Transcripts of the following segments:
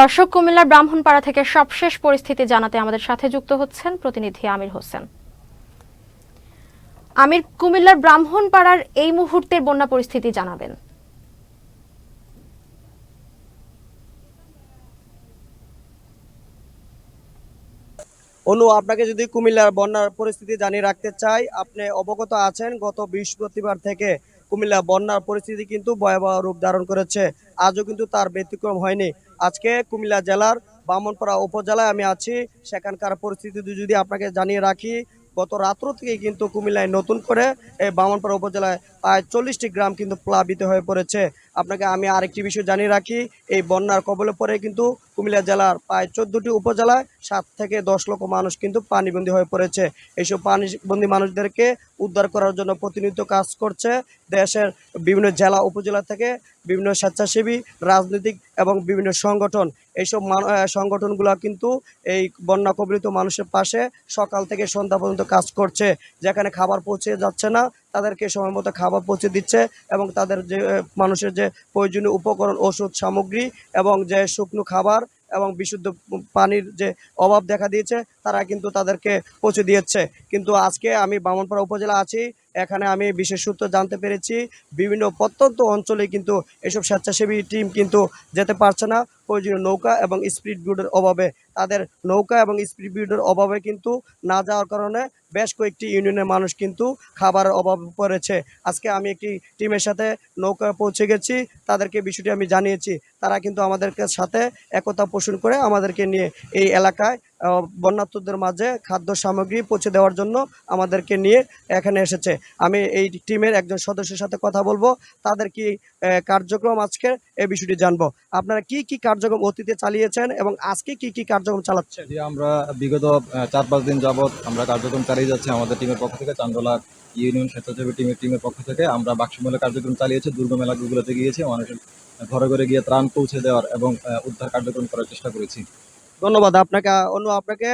দর্শক, কুমিল্লার ব্রাহ্মণপাড়া থেকে সবশেষ পরিস্থিতি জানাতে আমাদের সাথে যুক্ত হচ্ছেন প্রতিনিধি আমির হোসেন। আমির, কুমিল্লার ব্রাহ্মণপাড়ার এই মুহূর্তের বন্যা পরিস্থিতি জানাবেন। অনু, আপনাকে যদি কুমিল্লার বন্যার পরিস্থিতি জানিয়ে রাখতে চাই, আপনি অবগত আছেন, গত বৃহস্পতিবার থেকে কুমিল্লা বন্যার পরিস্থিতি কিন্তু ভয়াবহ রূপ ধারণ করেছে। আজও কিন্তু তার ব্যতিক্রম হয়নি। আজকে কুমিল্লা জেলার বামনপাড়া উপজেলায় আমি আছি। সেখানকার পরিস্থিতি যদি আপনাকে জানিয়ে রাখি, গত রাত্র থেকে কিন্তু কুমিল্লায় নতুন করে এই বামনপাড়া উপজেলায় প্রায় চল্লিশটি গ্রাম কিন্তু প্লাবিত হয়ে পড়েছে। আপনাকে আমি আরেকটি বিষয় জানিয়ে রাখি, এই বন্যার কবলে পরে কিন্তু কুমিল্লা জেলার প্রায় চোদ্দটি উপজেলায় সাত থেকে দশ লক্ষ মানুষ কিন্তু পানিবন্দী হয়ে পড়েছে। এইসব পানিবন্দী মানুষদেরকে উদ্ধার করার জন্য প্রতিনিয়ত কাজ করছে দেশের বিভিন্ন জেলা উপজেলা থেকে বিভিন্ন স্বেচ্ছাসেবী, রাজনৈতিক এবং বিভিন্ন সংগঠন। এইসব সংগঠনগুলো কিন্তু এই বন্যা কবলিত মানুষের পাশে সকাল থেকে সন্ধ্যা পর্যন্ত কাজ করছে, যেখানে খাবার পৌঁছে যাচ্ছে না। তাদেরকে সময় মতো খাবার পৌঁছে দিচ্ছে এবং তাদের যে মানুষের যে প্রয়োজনীয় উপকরণ, ওষুধ, সামগ্রী এবং যে শুকনো খাবার এবং বিশুদ্ধ পানির যে অভাব দেখা দিয়েছে, তারা কিন্তু তাদেরকে পৌঁছে দিয়েছে। কিন্তু আজকে আমি বামনপাড়া উপজেলা আছি। এখানে আমি বিশেষ সূত্র জানতে পেরেছি, বিভিন্ন প্রত্যন্ত অঞ্চলে কিন্তু এসব স্বেচ্ছাসেবী টিম কিন্তু যেতে পারছে না। প্রয়োজনীয় নৌকা এবং স্পিড বোটের অভাবে। তাদের নৌকা এবং স্পিড বোটের অভাবে কিন্তু না যাওয়ার কারণে বেশ কয়েকটি ইউনিয়নের মানুষ কিন্তু খাবারের অভাব পড়েছে। আজকে আমি একটি টিমের সাথে নৌকা পৌঁছে গেছি। তাদেরকে বিষয়টি আমি জানিয়েছি। তারা কিন্তু আমাদেরকে সাথে একতা পোষণ করে আমাদেরকে নিয়ে এই এলাকায় বন্যার্থদের মাঝে খাদ্য সামগ্রী পৌঁছে দেওয়ার জন্য আমাদেরকে নিয়ে এখানে এসেছে। আমি এই টিমের একজন সদস্যের সাথে কথা বলব, তাদের কি কার্যক্রম আজকে এই বিষয়টি জানব। আপনারা কি কি কার্যক্রম অতীতে চালিয়েছেন এবং আজকে কি কি কার্যক্রম চালাচ্ছেন? আমরা বিগত চার পাঁচ দিন যাবৎ আমরা কার্যক্রম চালিয়ে যাচ্ছি আমাদের টিমের পক্ষ থেকে চান্দোলা ইউনিয়ন স্বেচ্ছাসেবী টিমের টিমের পক্ষ থেকে। আমরা বাক্সমূলে কার্যক্রম চালিয়েছি দুর্গম এলাকাগুলোতে গিয়েছি, মানুষের ঘরে ঘরে গিয়ে ত্রাণ পৌঁছে দেওয়ার এবং উদ্ধার কার্যক্রম করার চেষ্টা করেছি। ধন্যবাদ আপনাকে। অন্য আপনাকে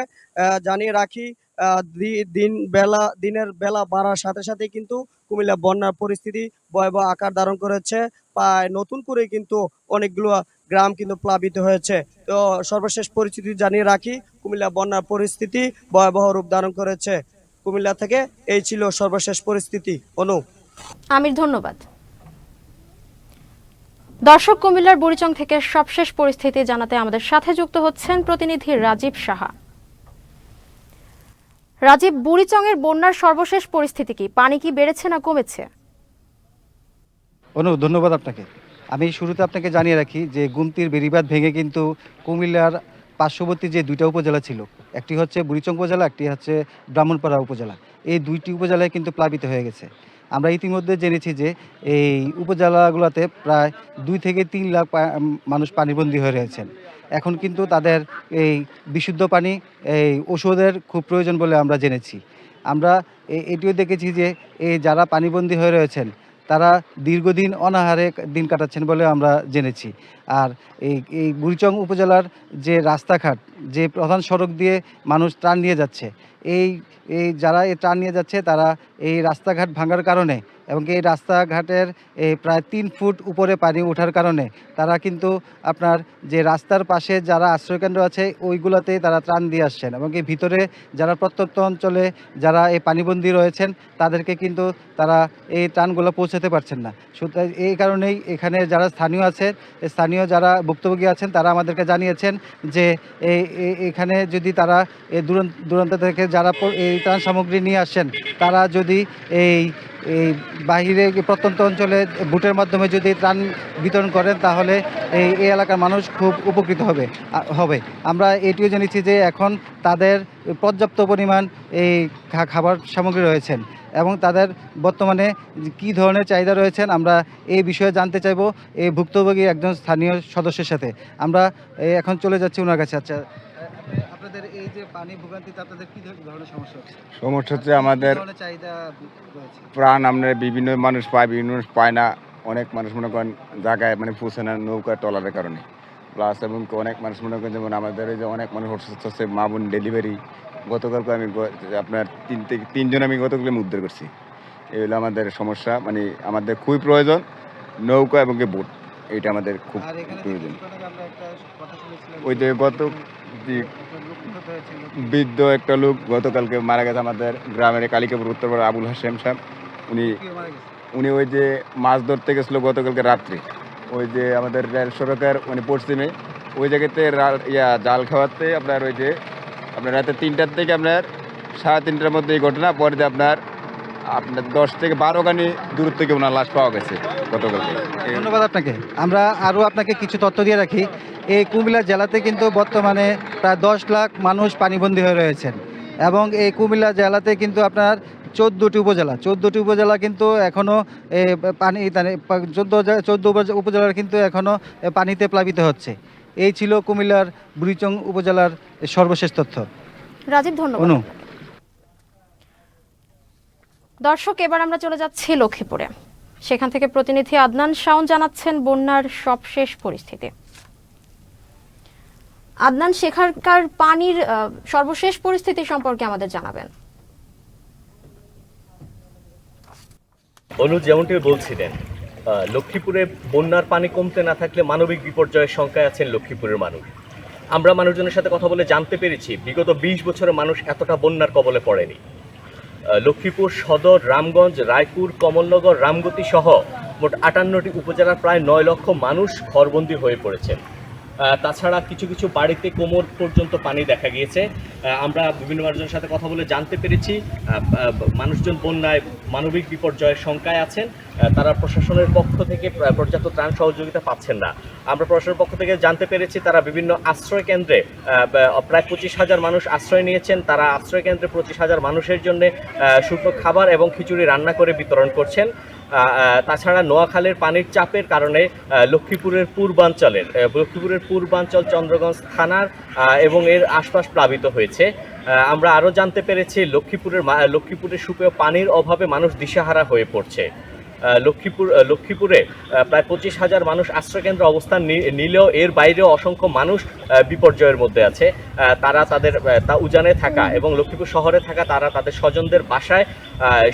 জানিয়ে রাখি দিন বেলা, দিনের বেলা বাড়ার সাথে সাথে কিন্তু কুমিল্লা বন্যার পরিস্থিতি ভয়াবহ আকার ধারণ করেছে। প্রায় নতুন করে কিন্তু অনেকগুলো গ্রাম কিন্তু প্লাবিত হয়েছে। তো সর্বশেষ পরিস্থিতি জানিয়ে রাখি, কুমিল্লা বন্যার পরিস্থিতি ভয়াবহ রূপ ধারণ করেছে। কুমিল্লা থেকে এই ছিল সর্বশেষ পরিস্থিতি। অনু। আমির, ধন্যবাদ। দর্শক কুমিল্লার বুড়িচং থেকে সবশেষ পরিস্থিতি জানাতে আমাদের সাথে যুক্ত হচ্ছেন প্রতিনিধি রাজীব সাহা। রাজীব, বুড়িচংয়ের বন্যার সর্বশেষ পরিস্থিতি কি? পানি কি বেড়েছে না কমেছে? অনু ধন্যবাদ আপনাকে। আমি শুরুতে আপনাকে জানিয়ে রাখি যে গুমতির বেড়িবাঁধ ভেঙে কিন্তু কুমিল্লার পার্শ্ববর্তী যে দুইটা উপজেলা ছিল, একটি হচ্ছে বুড়িচং উপজেলা, একটি হচ্ছে ব্রাহ্মণপাড়া উপজেলা, এই দুইটি উপজেলায় কিন্তু প্লাবিত হয়ে গেছে। আমরা ইতিমধ্যে জেনেছি যে এই উপজেলাগুলোতে প্রায় দুই থেকে তিন লাখ মানুষ পানিবন্দী হয়ে রয়েছেন। এখন কিন্তু তাদের এই বিশুদ্ধ পানি, এই ওষুধের খুব প্রয়োজন বলে আমরা জেনেছি। আমরা এটিও দেখেছি যে এই যারা পানিবন্দী হয়ে রয়েছেন তারা দীর্ঘদিন অনাহারে দিন কাটাচ্ছেন বলে আমরা জেনেছি। আর এই এই বুড়িচং উপজেলার যে রাস্তাঘাট, যে প্রধান সড়ক দিয়ে মানুষ ত্রাণ নিয়ে যাচ্ছে, এই এই যারা এই ত্রাণ নিয়ে যাচ্ছে তারা এই রাস্তাঘাট ভাঙার কারণে এবং এই রাস্তাঘাটের এই প্রায় তিন ফুট উপরে পানি ওঠার কারণে তারা কিন্তু আপনার যে রাস্তার পাশে যারা আশ্রয়কেন্দ্র আছে, ওইগুলোতেই তারা ত্রাণ দিয়ে আসছেন এবং এই ভিতরে যারা প্রত্যন্ত অঞ্চলে যারা এই পানিবন্দী রয়েছেন, তাদেরকে কিন্তু তারা এই ত্রাণগুলো পৌঁছাতে পারছেন না। সুতরাং এই কারণেই এখানে যারা স্থানীয় আছে, স্থানীয় যারা ভুক্তভোগী আছেন, তারা আমাদেরকে জানিয়েছেন যে এই এখানে যদি তারা এই দূরান্ত থেকে যারা এই ত্রাণ সামগ্রী নিয়ে আসেন তারা যদি এই এই বাহিরে প্রত্যন্ত অঞ্চলে বুটের মাধ্যমে যদি ত্রাণ বিতরণ করেন, তাহলে এই এলাকার মানুষ খুব উপকৃত হবে হবে। আমরা এটিও জেনেছি যে এখন তাদের পর্যাপ্ত পরিমাণ এই খাবার সামগ্রী রয়েছেন এবং তাদের বর্তমানে কি ধরনের চাহিদা রয়েছেন, আমরা এই বিষয়ে জানতে চাইব এই ভুক্তভোগী একজন স্থানীয় সদস্যের সাথে। আমরা এখন চলে যাচ্ছি ওনার কাছে। আচ্ছা আপনাদের এই যে পানি ভোগান্তিতে আপনাদের কি ধরনের সমস্যা হচ্ছে? সমস্যা হচ্ছে আমাদের প্রাণ আমরা বিভিন্ন মানুষ পায় বিভিন্ন মানুষ পায় না। অনেক মানুষ মনে করেন জায়গায় মানে পৌঁছে না নৌকা টলারের কারণে। প্লাস এবং অনেক মানুষ মনে করেন যেমন আমাদের এই যে অনেক মানুষ অসুস্থ হচ্ছে মা বোন ডেলিভারি গতকালকে আমি আপনার তিন থেকে তিনজন আমি গতকাল আমি উদ্ধার করছি। এই হলো আমাদের সমস্যা মানে আমাদের খুবই প্রয়োজন নৌকা এবং কি বোট। এটা আমাদের খুব প্রয়োজন ওই যে গত। বৃদ্ধ একটা লোক গতকালকে মারা গেছে আমাদের গ্রামের কালিকাপুর উত্তরপাড়া আবুল হাসেম সাহেব উনি। উনি ওই যে মাছ ধরতে গেছিল গতকালকে রাত্রে ওই যে আমাদের রেল সড়কের মানে পশ্চিমে ওই জায়গাতে ইয়া জাল খাওয়াতে আপনার ওই যে আপনার রাতে তিনটার থেকে আপনার সাড়ে তিনটার মধ্যে এই ঘটনা পরে যে আপনার আপনার দশ থেকে বারো গানি দূর থেকে ওনার লাশ পাওয়া গেছে গতকালকে। ধন্যবাদ আপনাকে। আমরা আরও আপনাকে কিছু তথ্য দিয়ে রাখি। এই কুমিল্লা জেলাতে কিন্তু বর্তমানে প্রায় দশ লাখ মানুষ পানিবন্দী হয়ে রয়েছেন। এবং এই কুমিল্লা জেলাতে কিন্তু আপনার চোদ্দোটি উপজেলা চোদ্দোটি উপজেলা কিন্তু এখনও পানি চোদ্দ চোদ্দ উপজেলার কিন্তু এখনও পানিতে প্লাবিত হচ্ছে। এই ছিল কুমিল্লার বুড়িচং উপজেলার সর্বশেষ তথ্য। রাজীব ধন্যবাদ। দর্শক, এবার আমরা চলে যাচ্ছি লক্ষ্মীপুরে। সেখান থেকে প্রতিনিধি আদনান শাওন জানাচ্ছেন বন্যার সবশেষ পরিস্থিতি। আদনান, সেখানকার পানির সর্বশেষ পরিস্থিতি সম্পর্কে আমাদের জানাবেন। অনু যেমনটি বলছিলেন লক্ষ্মীপুরে বন্যার পানি কমতে না থাকলে মানবিক বিপর্যয়ের সংখ্যায় আছেন লক্ষ্মীপুরের মানুষ। আমরা মানুষজনের সাথে কথা বলে জানতে পেরেছি, বিগত বিশ বছরে মানুষ এতটা বন্যার কবলে পড়েনি। লক্ষ্মীপুর সদর, রামগঞ্জ, রায়পুর, কমলনগর, রামগতি সহ মোট আটান্নটি উপজেলার প্রায় নয় লক্ষ মানুষ ঘরবন্দি হয়ে পড়েছেন। তাছাড়া কিছু কিছু বাড়িতে কোমর পর্যন্ত পানি দেখা গিয়েছে। আমরা বিভিন্ন মানুষজনের সাথে কথা বলে জানতে পেরেছি। মানুষজন বন্যায়, মানবিক বিপর্যয়ের শঙ্কায় আছেন। তারা প্রশাসনের পক্ষ থেকে পর্যাপ্ত ত্রাণ সহযোগিতা পাচ্ছেন না। আমরা প্রশাসনের পক্ষ থেকে জানতে পেরেছি, তারা বিভিন্ন আশ্রয় কেন্দ্রে প্রায় পঁচিশ হাজার মানুষ আশ্রয় নিয়েছেন। তারা আশ্রয় কেন্দ্রে পঁচিশ হাজার মানুষের জন্য শুকনো খাবার এবং খিচুড়ি রান্না করে বিতরণ করছেন। তাছাড়া নোয়াখালের পানির চাপের কারণে লক্ষ্মীপুরের পূর্বাঞ্চলের লক্ষ্মীপুরের পূর্বাঞ্চল চন্দ্রগঞ্জ থানার এবং এর আশপাশ প্লাবিত হয়েছে। আমরা আরও জানতে পেরেছি লক্ষ্মীপুরের লক্ষ্মীপুরের সুপেয় পানির অভাবে মানুষ দিশাহারা হয়ে পড়ছে। লক্ষ্মীপুর লক্ষ্মীপুরে প্রায় পঁচিশ হাজার মানুষ আশ্রয়কেন্দ্রে অবস্থান নিলেও এর বাইরেও অসংখ্য মানুষ বিপর্যয়ের মধ্যে আছে। তারা তাদের তা উজানে থাকা এবং লক্ষ্মীপুর শহরে থাকা তারা তাদের স্বজনদের বাসায়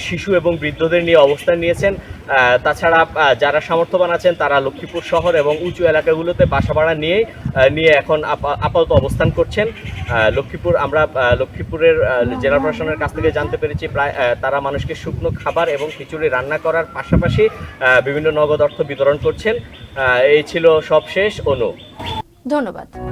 শিশু এবং বৃদ্ধদের নিয়ে অবস্থান নিয়েছেন। তাছাড়া যারা সামর্থ্যবান আছেন, তারা লক্ষ্মীপুর শহর এবং উঁচু এলাকাগুলোতে বাসা ভাড়া নিয়ে নিয়ে এখন আপা- আপাতত অবস্থান করছেন। লক্ষ্মীপুর, আমরা লক্ষ্মীপুরের জেলা প্রশাসনের কাছ থেকে জানতে পেরেছি প্রায় তারা মানুষকে শুকনো খাবার এবং খিচুড়ি রান্না করার পাশাপাশি বিভিন্ন নগদ অর্থ বিতরণ করছেন। এই ছিল সবশেষ অনু। ধন্যবাদ।